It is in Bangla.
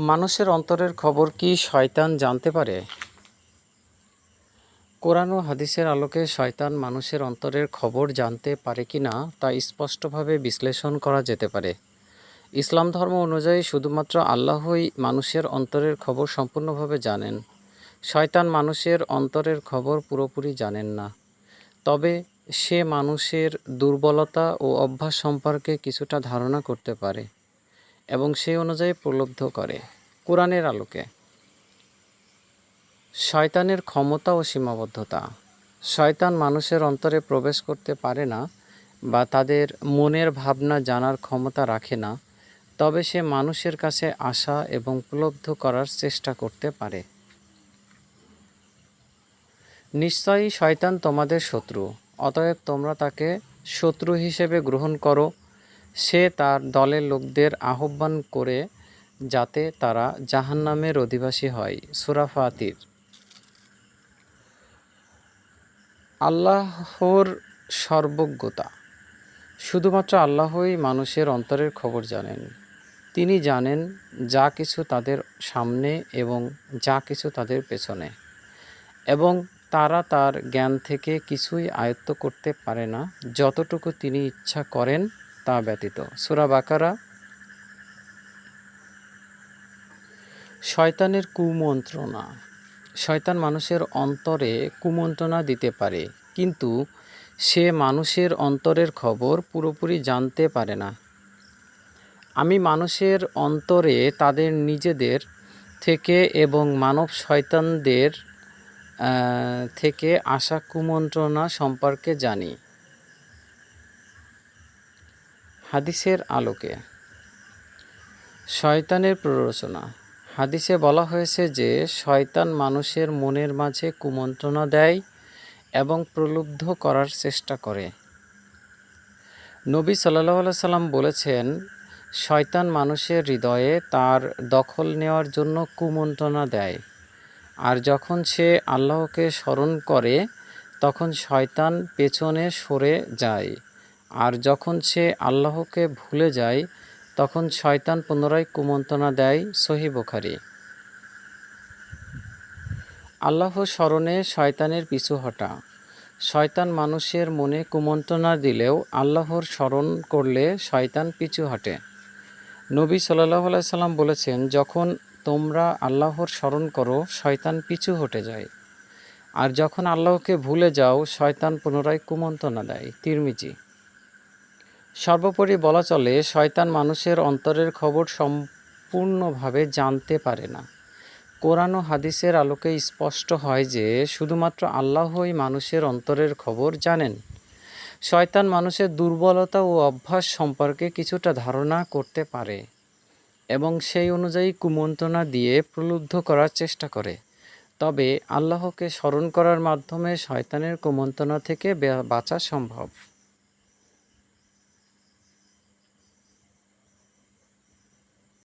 মানুষের অন্তরের খবর কি শয়তান জানতে পারে? কোরআন ও হাদিসের আলোকে শয়তান মানুষের অন্তরের খবর জানতে পারে কি না তা স্পষ্টভাবে বিশ্লেষণ করা যেতে পারে। ইসলাম ধর্ম অনুযায়ী শুধুমাত্র আল্লাহই মানুষের অন্তরের খবর সম্পূর্ণভাবে জানেন। শয়তান মানুষের অন্তরের খবর পুরোপুরি জানেন না। তবে সে মানুষের দুর্বলতা ও অভ্যাস সম্পর্কে কিছুটা ধারণা করতে পারে। এবং সেই অনুযায়ী প্রলব্ধ করে কোরআনের আলোকে। শয়তানের ক্ষমতা ও সীমাবদ্ধতা। শয়তান মানুষের অন্তরে প্রবেশ করতে পারে না বা তাদের মনের ভাবনা জানার ক্ষমতা রাখে না, তবে সে মানুষের কাছে আসা এবং উপলব্ধ করার চেষ্টা করতে পারে। নিশ্চয়ই শয়তান তোমাদের শত্রু, অতএব তোমরা তাকে শত্রু হিসেবে গ্রহণ করো। সে তার দলের লোকদের আহ্বান করে যাতে তারা জাহান্নামের অধিবাসী হয়। সুরা ফাতির। আল্লাহর সর্বজ্ঞতা। শুধুমাত্র আল্লাহই মানুষের অন্তরের খবর জানেন। তিনি জানেন যা কিছু তাদের সামনে এবং যা কিছু তাদের পেছনে। এবং তারা তার জ্ঞান থেকে কিছুই আয়ত্ত করতে পারে না। যতটুকু তিনি ইচ্ছা করেন তা ব্যতীত। সুরা বাকারা শয়তানের কুমন্ত্রণা। শয়তান মানুষের অন্তরে কুমন্ত্রণা দিতে পারে, কিন্তু সে মানুষের অন্তরের খবর পুরোপুরি জানতে পারে না। আমি মানুষের অন্তরে তাদের নিজেদের থেকে এবং মানব শয়তানদের থেকে আসা কুমন্ত্রণা সম্পর্কে জানি। হাদিসের আলোকে। শয়তানের প্ররোচনা। হাদিসে বলা হয়েছে যে, শয়তান মানুষের মনের মাঝে কুমন্ত্রণা দেয় এবং প্রলুব্ধ করার চেষ্টা করে। নবী সাল্লাহ সাল্লাম বলেছেন, শয়তান মানুষের হৃদয়ে তার দখল নেওয়ার জন্য কুমন্ত্রণা দেয়। আর যখন সে আল্লাহকে স্মরণ করে, তখন শয়তান পেছনে সরে যায়। আর যখন সে আল্লাহকে ভুলে যায়, তখন শয়তান পুনরায় কুমন্ত্রণা দেয় সহি বুখারি। আল্লাহ স্মরণে শয়তানের পিছু হটা। শয়তান মানুষের মনে কুমন্ত্রণা দিলেও আল্লাহর স্মরণ করলে শয়তান পিছু হটে। নবী সাল্লাহ সাল্লাম বলেছেন, যখন তোমরা আল্লাহর স্মরণ করো, শয়তান পিছু হটে যায়। আর যখন আল্লাহকে ভুলে যাও, শয়তান পুনরায় কুমন্ত্রণা দেয়। তিরমিজি। সর্বোপরি বলা চলে, শয়তান মানুষের অন্তরের খবর সম্পূর্ণভাবে জানতে পারে না। কোরআন ও হাদিসের আলোকে স্পষ্ট হয় যে, শুধুমাত্র আল্লাহই মানুষের অন্তরের খবর জানেন। শয়তান মানুষের দুর্বলতা ও অভ্যাস সম্পর্কে কিছুটা ধারণা করতে পারে এবং সেই অনুযায়ী কুমন্ত্রণা দিয়ে প্রলুব্ধ করার চেষ্টা করে। তবে আল্লাহকে স্মরণ করার মাধ্যমে শয়তানের কুমন্ত্রণা থেকে বাঁচা সম্ভব।